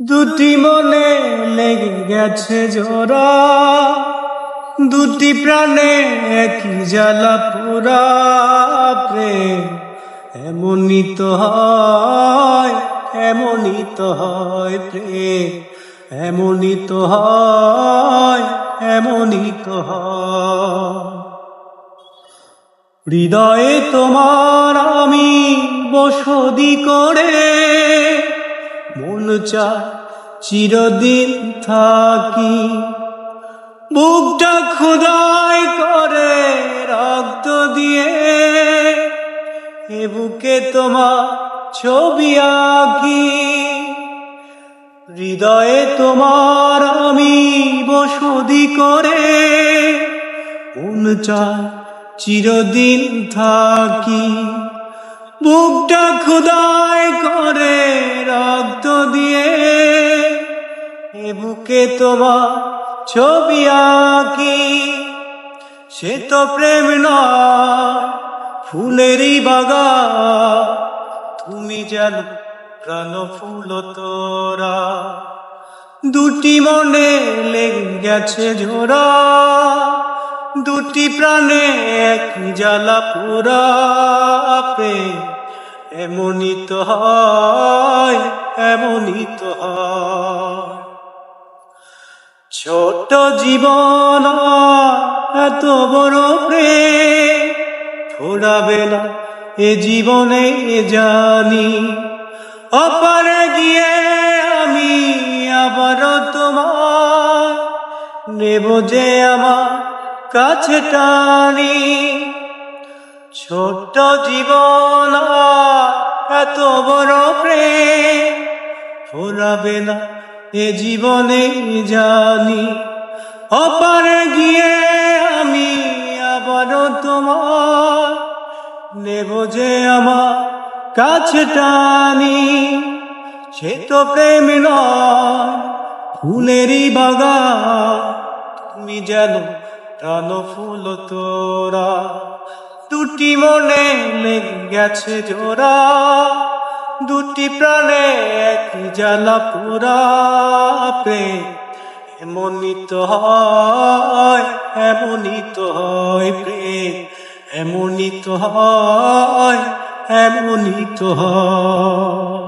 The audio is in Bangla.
দুটি মনে লেগে গেছে জোড়া। দুটি প্রাণে একই জ্বালা পুরা প্রেম এমনই তো হয়, এমনই তো হয় প্রেম এমনই তো হয়, এমনই তো হয়। হৃদয়ে তোমার আমি বসদি করে চায় চিরদিন থাকি। বুকটা খোদাই করে, রক্ত দিয়ে এ বুকে তোমার ছবি আঁকি। হৃদয়ে তোমার আমি বসদি করে চায় চিরদিন থাকি। বুকটা খুদাই করে বুকে তোমার ছবি আঁকি। সে তো প্রেম নয়, ফুলেরই বাগা তুমি যেন প্রাণ ফুল তোরা। দুটি মনে লেগে গেছে জোড়া। দুটি প্রাণে এক জ্বালা পুরা প্রেম এমনই তো হয়, এমনই তো হয়। ছোট জীবন এত বড় প্রেম। ফুরাবে না এ জীবনে জানি। অপারে গিয়ে আমি আবার তোমার। নেব যে আমার কাছে টানি। ছোট্ট জীবন এত বড় প্রেম। ফোরাবে না এ জীবনে জানি, অপারে গিয়ে আমি আবারও তোমার। নেব যে আমার কাছে টানি, সে তো প্রেম নয়, ফুলেরই বাগান। তুমি যেন প্রাণ ফুল তোরা, দুটি মনে গেছে জোড়া। দুটি প্রাণে এক জ্বালা পুরা প্রেম এমনই তো হয়, এমনই হয় প্রেম। এমনই হয় এমনই হয়।